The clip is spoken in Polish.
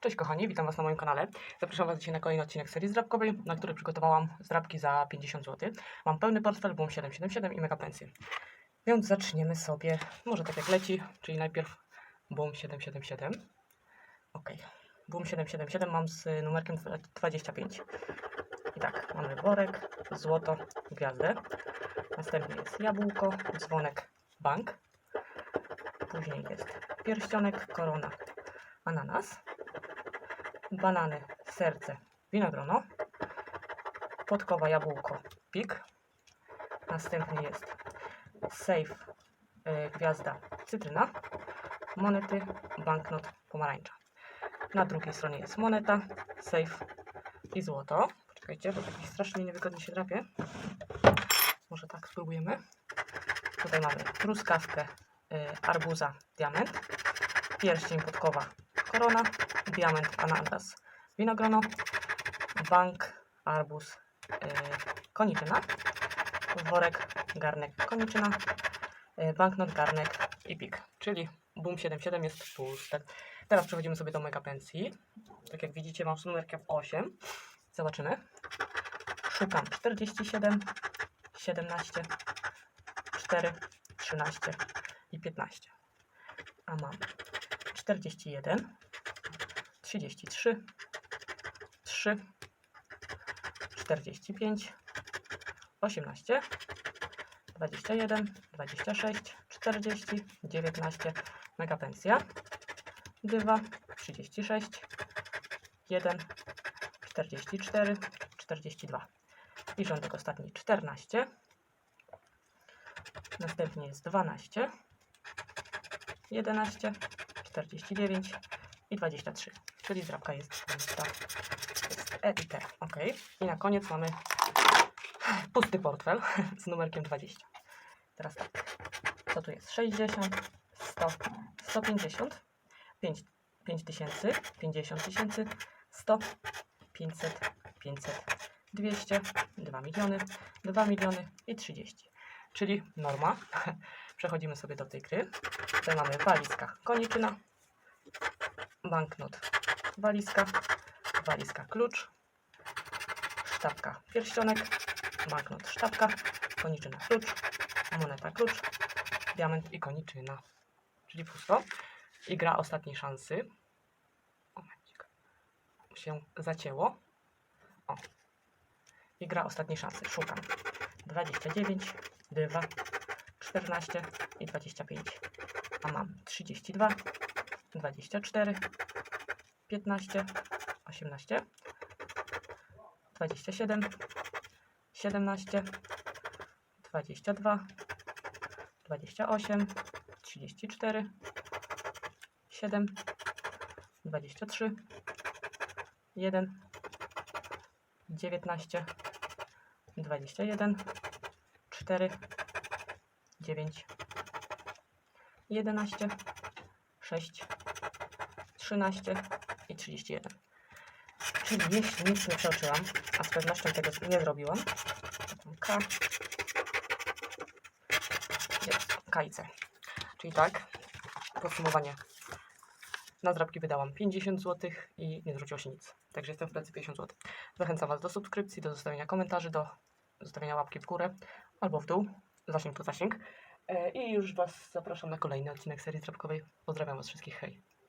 Cześć kochani, witam Was na moim kanale. Zapraszam Was dzisiaj na kolejny odcinek serii zdrabkowej, na który przygotowałam zdrabki za 50 zł. Mam pełny portfel, boom 777 i mega pensję. Więc zaczniemy sobie, może tak jak leci, czyli najpierw boom 777. Ok, boom 777 mam z numerkiem 25. I tak, mamy worek, złoto, gwiazdę. Następnie jest jabłko, dzwonek, bank. Później jest pierścionek, korona, ananas banany, serce, winogrono, podkowa, jabłko, pik. Następnie jest safe, y, gwiazda, cytryna, monety, banknot, pomarańcza. Na drugiej stronie jest moneta, safe i złoto. Poczekajcie, bo taki strasznie niewygodnie się drapie. Może tak spróbujemy. Tutaj mamy truskawkę, y, arbuza, diament, pierścień, podkowa, korona, diament, ananas, winogrono, bank, arbuz, yy, koniczyna, worek, garnek, koniczyna, yy, banknot, garnek i pik. Czyli boom 77 jest pusty. Teraz przechodzimy sobie do mega pensji. Tak jak widzicie mam z numerkiem 8. Zobaczymy. Szukam 47, 17, 4, 13 i 15. A mam 41, 33, 3, 45, 18, 21, 26, 40, 19, mega pensja, dywa, 36, 1, 44, 42 i rządek ostatni 14, następnie jest 12, 11, 49 i 23, czyli zrabka jest pusta. Jest E i T, ok. I na koniec mamy pusty portfel z numerkiem 20. Teraz tak, co tu jest? 60, 100, 150, 5, 5 tysięcy, 50 tysięcy, 100, 500, 500, 200, 2 miliony, 2 miliony i 30. Czyli norma. Przechodzimy sobie do tej gry. Tutaj mamy walizka koniczyna, banknot walizka, walizka klucz, sztabka pierścionek, banknot sztabka, koniczyna klucz, moneta klucz, diament i koniczyna. Czyli pusto. I gra ostatniej szansy. Momencik. Się zacięło. O. I gra ostatniej szansy. Szukam. 29, 2, 14 i 25. A mam 32, 24, 15, 18, 27, 17, 22, 28, 34, 7, 23, 1, 19, 21, 4, 9, 11, 6, 13 i 31. Czyli jeśli nic nie przeoczyłam, a z pewnością tego nie zrobiłam, K jest K i C. Czyli tak, podsumowanie. Na zdrabki wydałam 50 zł i nie zwróciło się nic. Także jestem w pracy 50 zł. Zachęcam Was do subskrypcji, do zostawienia komentarzy, do zostawienia łapki w górę albo w dół. Zasięg to zasięg. E, I już Was zapraszam na kolejny odcinek serii zdrabkowej. Pozdrawiam Was wszystkich, hej!